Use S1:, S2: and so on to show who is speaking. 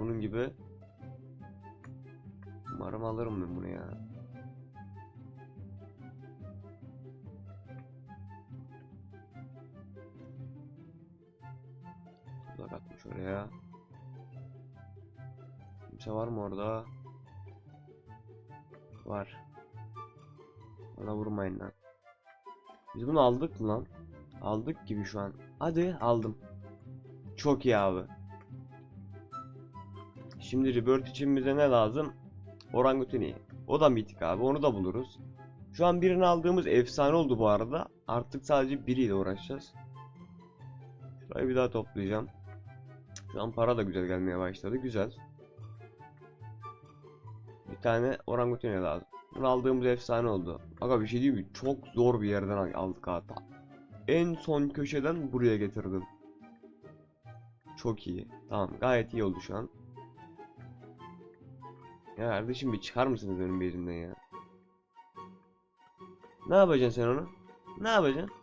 S1: bunun gibi. Umarım alırım ben bunu ya. Tuzak atmış oraya. Kimse var mı orada? Var. Bana vurmayın lan. Biz bunu aldık mı lan? Aldık gibi şu an. Hadi aldım. Çok iyi abi. Şimdi Rebirth için bize ne lazım? Orangutini. O da mitik abi. Onu da buluruz. Şu an birini aldığımız efsane oldu bu arada. Artık sadece biriyle uğraşacağız. Şurayı bir daha toplayacağım. Şu an para da güzel gelmeye başladı. Güzel. Bir tane orangutini lazım. Bunu aldığımız efsane oldu. Aga bir şey diyeyim mi? Çok zor bir yerden al- aldık hatta. En son köşeden buraya getirdim. Çok iyi. Tamam gayet iyi oldu şu an. Ya kardeşim bir çıkar mısınız benim bezimden ya? Ne yapacaksın sen onu? Ne yapacaksın?